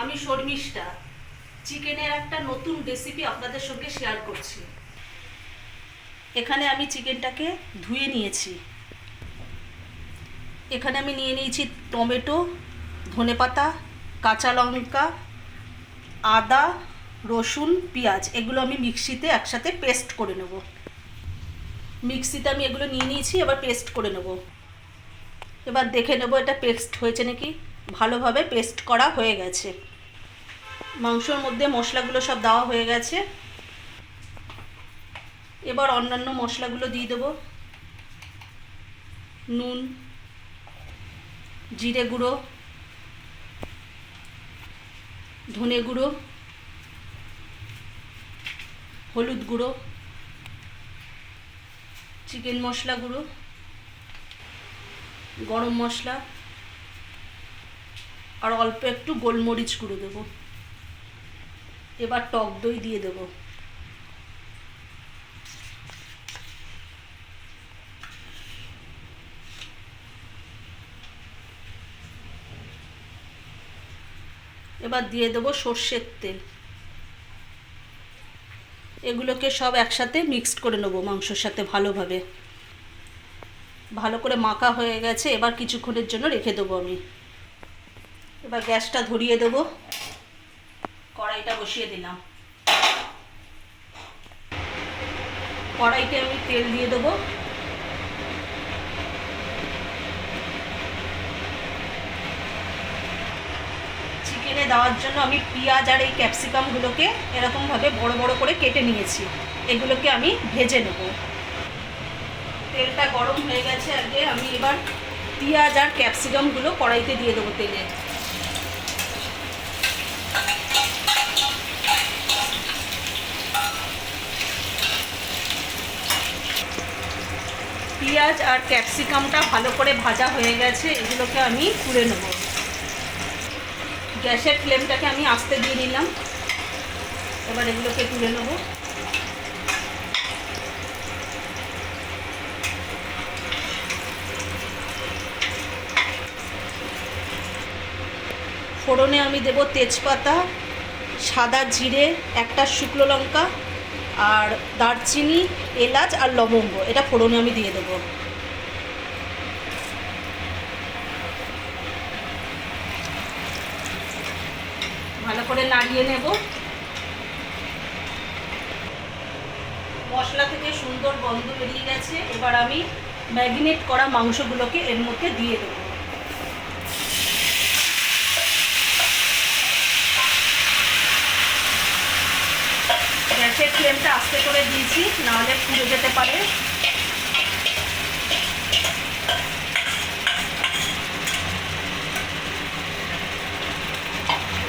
আমি শর্মিষ্ঠা, চিকেনের একটা নতুন রেসিপি আপনাদের সঙ্গে শেয়ার করছি। এখানে আমি চিকেনটাকে ধুয়ে নিয়েছি। এখানে আমি নিয়ে নিয়েছি টমেটো, ধনেপাতা, কাঁচা লঙ্কা, আদা, রসুন, পেঁয়াজ। এগুলো আমি মিক্সিতে একসাথে পেস্ট করে নেব। মিক্সিতে আমি এগুলো নিয়ে নিয়েছি, এবার পেস্ট করে নেব। এবার দেখে নেব এটা পেস্ট হয়েছে নাকি। ভালোভাবে পেস্ট করা হয়ে গেছে। মাংসর মধ্যে মশলাগুলো সব দেওয়া হয়ে গেছে। এবার অন্যান্য মশলাগুলো দিয়ে দেবো। নুন, জিরে গুঁড়ো, ধনে গুঁড়ো, হলুদ গুঁড়ো, চিকেন মশলা গুঁড়ো, গরম মশলা আর অল্প একটু গোলমরিচ গুঁড়ো দেবো। এবার টক দই দিয়ে দেবো। এবার দিয়ে দেবো সর্ষের তেল। এগুলোকে সব একসাথে মিক্সড করে নেব মাংসর সাথে ভালোভাবে। ভালো করে মাখা হয়ে গেছে, এবার কিছুক্ষণের জন্য রেখে দেবো আমি। এবার গ্যাসটা ধরিয়ে দেবো। কড়াইটা বসিয়ে দিলাম। কড়াইতে আমি তেল দিয়ে দেবো। চিকেনে দেওয়ার জন্য আমি পেঁয়াজ আর এই ক্যাপসিকামগুলোকে এরকমভাবে বড় বড় করে কেটে নিয়েছি। এগুলোকে আমি ভেজে নেব। তেলটা গরম হয়ে গেছে আগে আমি এবার পেঁয়াজ আর ক্যাপসিকামগুলো কড়াইতে দিয়ে দেবো তেলে। পেঁয়াজ আর ক্যাপসিকামটা ভালো করে ভাজা হয়ে গেছে, এগুলোকে আমি তুলে নেব। গ্যাসের ফ্লেমটাকে আমি আস্তে দিয়ে নিলাম। এবার এগুলোকে তুলে নেব। ফোড়নে আমি দেব তেজপাতা, সাদা জিরে, একটা শুকনো লঙ্কা আর দারচিনি, এলাচ আর লবঙ্গ, এটা ফোড়নে আমি দিয়ে দেবো। ভালো করে নাড়িয়ে নেব। মশলা থেকে সুন্দর গন্ধ বেরিয়ে গেছে। এবার আমি ম্যাগিনেট করা মাংসগুলোকে এর মধ্যে দিয়ে দেবো গ্যাসের ফ্লেমটা আস্তে করে দিয়েছি, নাহলে পুড়ে যেতে পারে।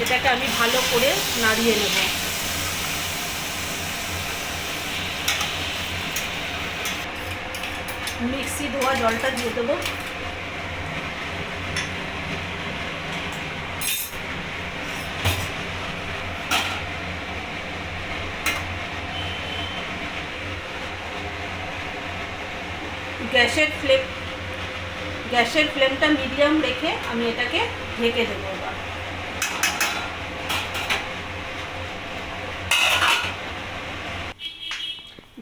এটাকে আমি ভালো করে নাড়িয়ে নেব। মিক্সি ধোয়া জলটা দিয়ে দেবো। গ্যাসের ফ্লেম, গ্যাসের ফ্লেমটা মিডিয়াম রেখে আমি এটাকে ঢেকে দেবো এবার।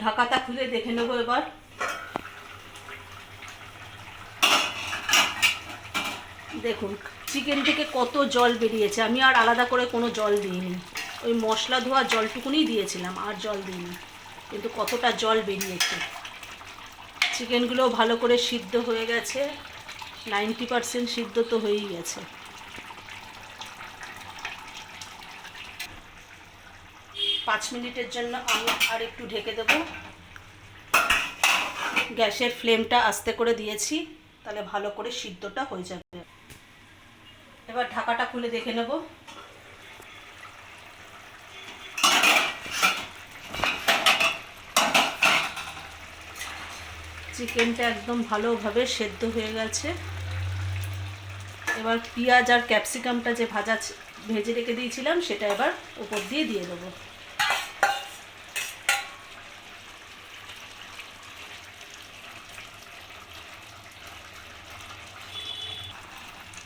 ঢাকাটা খুলে দেখে নেব এবার। দেখুন চিকেন থেকে কত জল বেরিয়েছে। আমি আর আলাদা করে কোনো জল দিইনি। ওই মশলা ধোয়া জলটুকুনি দিয়েছিলাম, আর জল দিইনি। কিন্তু কতটা জল বেরিয়েছে। চিকেনগুলো ভালো করে সিদ্ধ হয়ে গেছে। নাইনটি পারসেন্ট সিদ্ধ তো হয়েই গেছে। পাঁচ মিনিটের জন্য আমি আর একটু ঢেকে দেবো। গ্যাসের ফ্লেমটা আস্তে করে দিয়েছি, তাহলে ভালো করে সিদ্ধটা হয়ে যাবে। এবার ঢাকাটা খুলে দেখে নেব। চিকেনটা একদম ভালোভাবে সেদ্ধ হয়ে গেছে। এবার পেঁয়াজ আর ক্যাপসিকামটা যে ভাজা ভেজে রেখে দিয়েছিলাম, সেটা এবার উপর দিয়ে দিয়ে দেবো।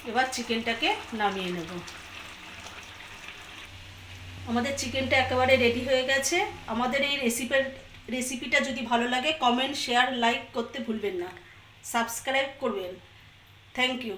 এবার চিকেনটাকে নামিয়ে নেব। আমাদের চিকেনটা একেবারে রেডি হয়ে গেছে। আমাদের এই রেসিপির রেসিপিটা যদি ভালো লাগে কমেন্ট শেয়ার লাইক করতে ভুলবেন না। সাবস্ক্রাইব করবেন। Thank you